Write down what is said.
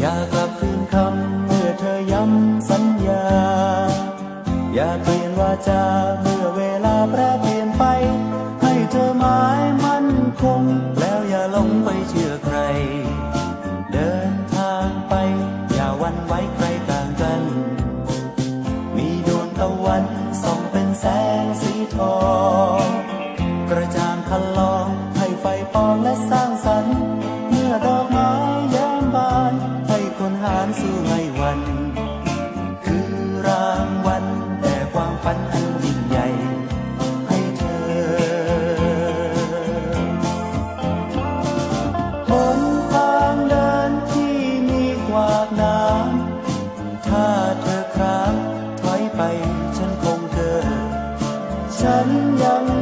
อย่ากลับคืนคำเมื่อเธอย้ำสัญญา อย่าเปลี่ยนวาจาเมื่อเวลาแปรเปลี่ยนไป ให้เธอหมายมั่นคง แล้วอย่าหลงไปเชื่อใคร เดินทางไป อย่าหวันไหว้ใครต่างกัน มีดวงตะวันส่องเป็นแสงสีทอง คนสู้ให้วัน คือรางวัลแต่ความฝันอันยิ่งใหญ่ ให้เธอบนทางเดินที่มีกวากน้ำถ้าเธอครางถอยไปฉันคงเกิดฉันยัง